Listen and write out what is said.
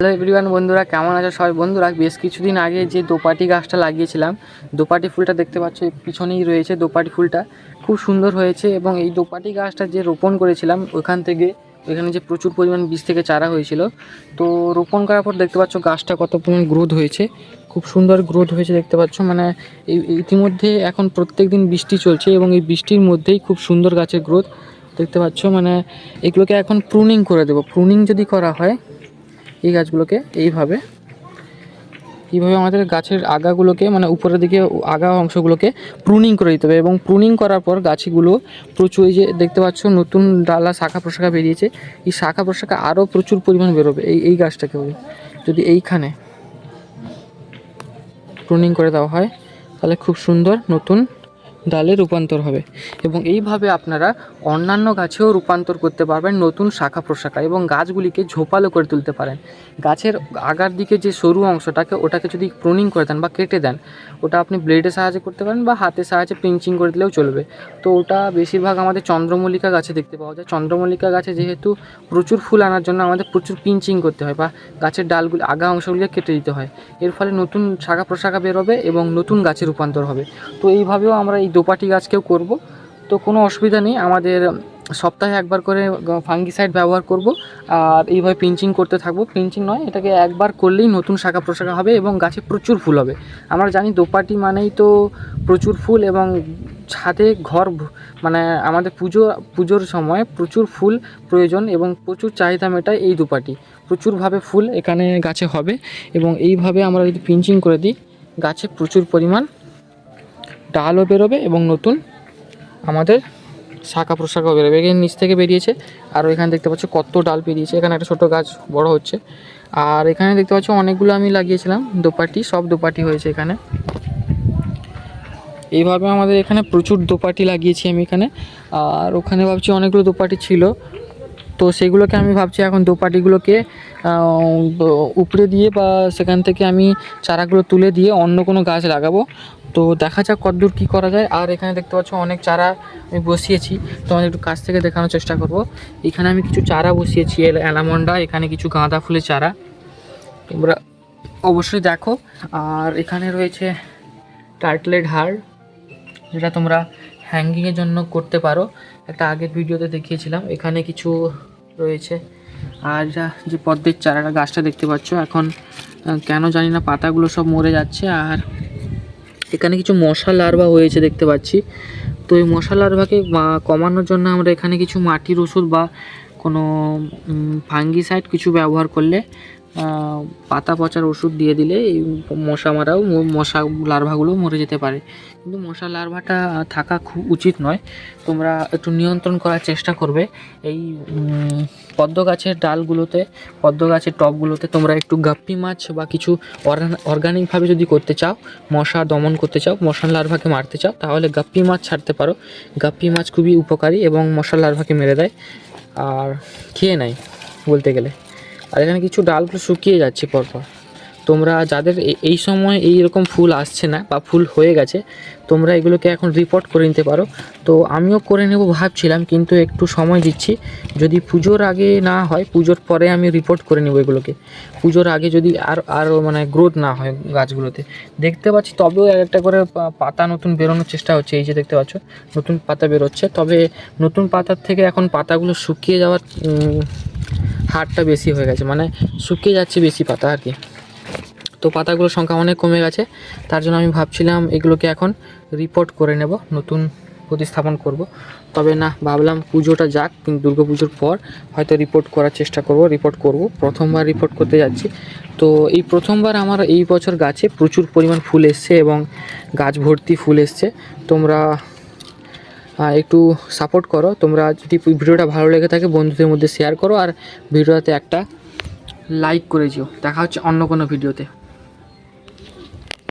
Hello everyone বন্ধুরা, কেমন আছো সবাই? বন্ধুরা, বেশ কিছুদিন আগে যে দোপাটি গাছটা লাগিয়েছিলাম, দোপাটি ফুলটা দেখতে পাচ্ছ পিছনেই রয়েছে দোপাটি ফুলটা। খুব সুন্দর হয়েছে এবং এই দোপাটি গাছটা যে রোপণ করেছিলাম ওখান থেকে ওখানে যে প্রচুর পরিমাণ বীজ থেকে চারা হয়েছিল। তো রোপণ করার পর দেখতে পাচ্ছ গাছটা কত পরিমাণ গ্রোথ হয়েছে। খুব সুন্দর গ্রোথ হয়েছে দেখতে পাচ্ছ। মানে ইতিমধ্যে এখন প্রত্যেক দিন বৃষ্টি চলছে এবং এই বৃষ্টির মধ্যেই খুব সুন্দর গাছের গ্রোথ দেখতে পাচ্ছ। মানে এগুলোকে এখন প্রুনিং করে দেবো। প্রুনিং যদি করা হয়, এই গাছগুলোকে এইভাবে এইভাবে আমাদের গাছের আগাগুলোকে মানে উপরের দিকে আগা অংশগুলোকে প্রুনিং করে দিতে হবে এবং প্রুনিং করার পর গাছগুলো প্রচুর এই যে দেখতে পাচ্ছ নতুন ডালা শাখা প্রশাখা বেরিয়েছে। এই শাখা প্রশাখা আরও প্রচুর পরিমাণ বেরোবে। এই এই গাছটাকে যদি এইখানে প্রুনিং করে দেওয়া হয়, তাহলে খুব সুন্দর নতুন ডালে রূপান্তর হবে। এবং এইভাবে আপনারা অন্যান্য গাছেও রূপান্তর করতে পারবেন নতুন শাখা প্রশাখা এবং গাছগুলিকে ঝোপালো করে তুলতে পারেন। গাছের আগার দিকে যে সরু অংশটাকে ওটাকে যদি প্রুনিং করে দেন বা কেটে দেন, ওটা আপনি ব্লেডের সাহায্যে করতে পারেন বা হাতের সাহায্যে পিঞ্চিং করে দিলেও চলবে। তো ওটা বেশিরভাগ আমাদের চন্দ্রমল্লিকা গাছে দেখতে পাওয়া যায়। চন্দ্রমল্লিকা গাছে যেহেতু প্রচুর ফুল আনার জন্য আমাদের প্রচুর পিঞ্চিং করতে হয় বা গাছের ডালগুলি, আগা অংশগুলিকে কেটে দিতে হয়। এর ফলে নতুন শাখা প্রশাখা বেরোবে এবং নতুন গাছে রূপান্তর হবে। তো এইভাবেও আমরা এই দোপাটি গাছকেও করব, তো কোনো অসুবিধা নেই। আমাদের সপ্তাহে একবার করে ফাঙ্গিসাইড ব্যবহার করব। আর এইভাবে পিঞ্চিং করতে থাকব। পিঞ্চিং নয়, এটাকে একবার করলেই নতুন শাখা প্রশাখা হবে এবং গাছে প্রচুর ফুল হবে। আমরা জানি দোপাটি মানেই তো প্রচুর ফুল এবং ছাদে ঘর মানে আমাদের পুজো, পুজোর সময় প্রচুর ফুল প্রয়োজন এবং প্রচুর চাহিদা মেটায় এই দোপাটি। প্রচুরভাবে ফুল এখানে গাছে হবে এবং এইভাবে আমরা যদি পিঞ্চিং করে দিই, গাছে প্রচুর পরিমাণ ডালও বেরোবে এবং নতুন আমাদের শাখা প্রশাখাও বেরোবে। এখানে নিচ থেকে বেরিয়েছে আর এখানে দেখতে পাচ্ছ কত ডাল বেরিয়েছে এখানে একটা ছোটো গাছ বড় হচ্ছে। আর এখানে দেখতে পাচ্ছ অনেকগুলো আমি লাগিয়েছিলাম, দোপাটি, সব দোপাটি হয়েছে এখানে। এইভাবে আমাদের এখানে প্রচুর দোপাটি লাগিয়েছি আমি এখানে। আর ওখানে ভাবছি অনেকগুলো দোপাটি ছিল। তো সেগুলোকে আমি ভাবছি এখন দোপাটিগুলোকে উপড়ে দিয়ে বা সেখান থেকে আমি চারাগুলো তুলে দিয়ে অন্য কোনো গাছ লাগাবো। তো দেখা যাক কতদূর কী করা যায়। আর এখানে দেখতে পাচ্ছ অনেক চারা আমি বসিয়েছি। তোমাদের একটু কাছ থেকে দেখানোর চেষ্টা করব। এখানে আমি কিছু চারা বসিয়েছি অ্যালামন্ডা, এখানে কিছু গাঁদা ফুলের চারা। তোমরা অবশ্যই দেখো। আর এখানে রয়েছে টার্টলেট হার যেটা তোমরা হ্যাঙ্গিংয়ের জন্য করতে পারো। একটা আগের ভিডিওতে দেখিয়েছিলাম। এখানে কিছু রয়েছে। আর যে পদ্মের চারাটা গাছটা দেখতে পাচ্ছ, এখন কেন জানি না, পাতাগুলো সব মরে যাচ্ছে। আর এখানে কিছু মশা লার্ভা হয়েছে দেখতে পাচ্ছি। তো এই মশা লার্ভাকে কমানোর জন্য আমরা এখানে কিছু মাটির ওষুধ বা কোনো ফাঙ্গিসাইড কিছু ব্যবহার করলে পাতা পচার ওষুধ দিয়ে দিলে এই মশা মারাও, মশা লার্ভাগুলো মরে যেতে পারে। কিন্তু মশা লার্ভাটা থাকা খুব উচিত নয়। তোমরা একটু নিয়ন্ত্রণ করার চেষ্টা করবে। এই পদ্ম গাছের ডালগুলোতে পদ্ম গাছের টবগুলোতে তোমরা একটু গাপ্পি মাছ বা কিছু অর্গানিকভাবে যদি করতে চাও, মশা দমন করতে চাও, মশা লার্ভাকে মারতে চাও, তাহলে গাপ্পি মাছ ছাড়তে পারো। গাপ্পি মাছ খুবই উপকারী এবং মশা লার্ভাকে মেরে দেয়। আর খেয়ে নেয় বলতে গেলে। আর এখানে কিছু ডালগুলো শুকিয়ে যাচ্ছে পরপর। তোমরা যাদের এই সময় এই রকম ফুল আসছে না বা ফুল হয়ে গেছে, তোমরা এগুলোকে এখন রিপোর্ট করে নিতে পারো। তো আমিও করে নেব ভাবছিলাম, কিন্তু একটু সময় দিচ্ছি। যদি পুজোর আগে না হয়, পুজোর পরে আমি রিপোর্ট করে নেব এগুলোকে। পুজোর আগে যদি আর আরও মানে গ্রোথ না হয় গাছগুলোতে। দেখতে পাচ্ছি তবেও এক একটা করে পাতা নতুন বেরোনোর চেষ্টা হচ্ছে। এই যে দেখতে পাচ্ছ, নতুন পাতা বেরোচ্ছে। তবে নতুন পাতার থেকে এখন পাতাগুলো শুকিয়ে যাওয়ার হারটা বেশি হয়ে গেছে মানে শুকিয়ে যাচ্ছে বেশি পাতা আর কি। তো পাতাগুলোর সংখ্যা অনেক কমে গেছে, তার জন্য আমি ভাবছিলাম এগুলোকে এখন রিপোর্ট করে নেব, নতুন প্রতিস্থাপন করব। তবে না, ভাবলাম পুজোটা যাক, কিন্তু দুর্গা পুজোর পর হয়তো রিপোর্ট করার চেষ্টা করব রিপোর্ট করব, প্রথমবার রিপোর্ট করতে যাচ্ছি। তো এই প্রথমবার আমার এই বছর গাছে প্রচুর পরিমাণ ফুল এসছে এবং গাছ ভর্তি ফুল এসছে। তোমরা একটু সাপোর্ট করো। তোমরা যদি ভিডিওটা ভালো লেগে থাকে, বন্ধুদের মধ্যে শেয়ার করো। আর ভিডিওতে একটা লাইক করে দিও। দেখা হচ্ছে অন্য কোনো ভিডিওতে।